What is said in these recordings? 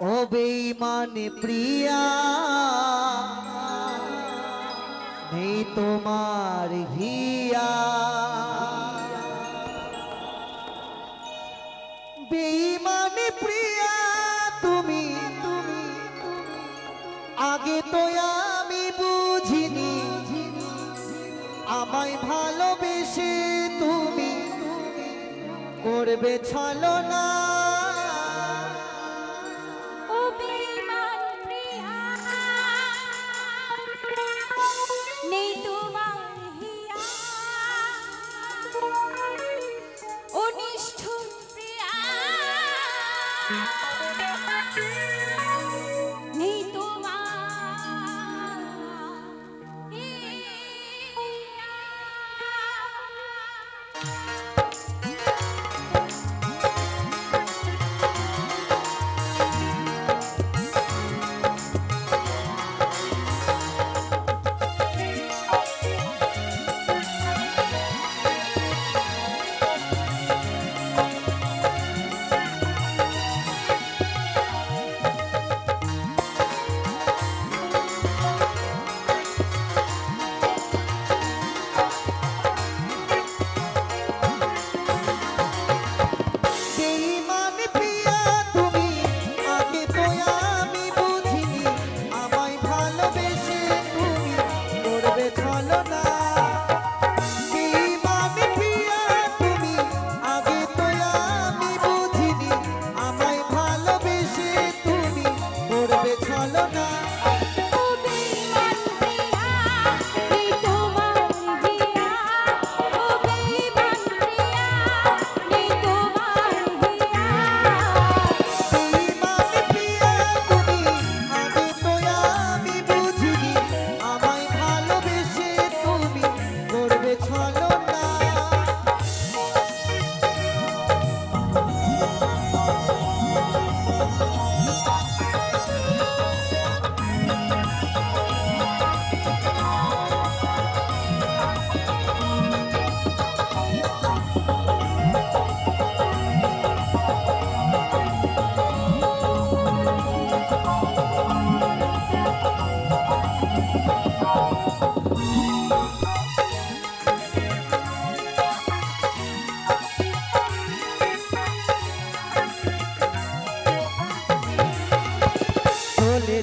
ও প্রিয়া, নেই তোমার হিয়া। বেইমানে প্রিয়া, তুমি তুমি, আগে তো আমি বুঝিনি, আমায় ভালোবেসে তুমি করবে ছলনা।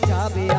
যাবে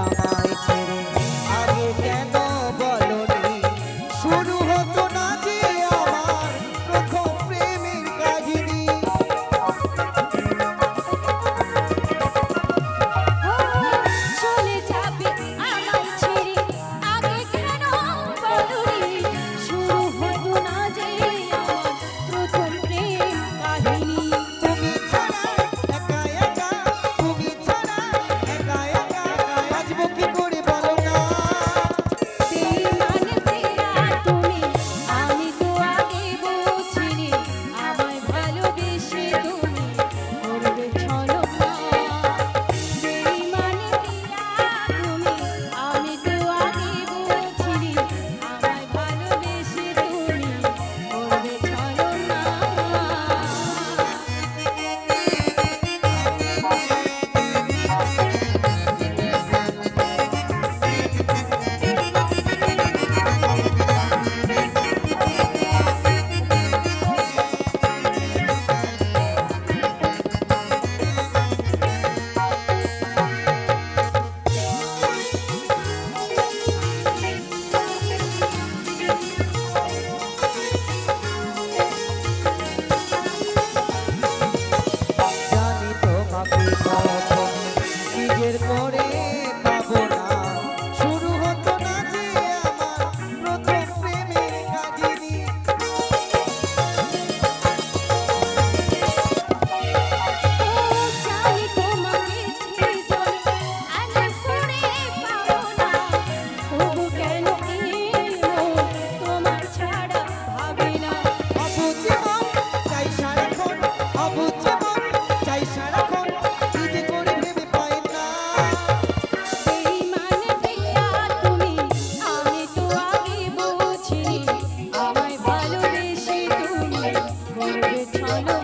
i'm time.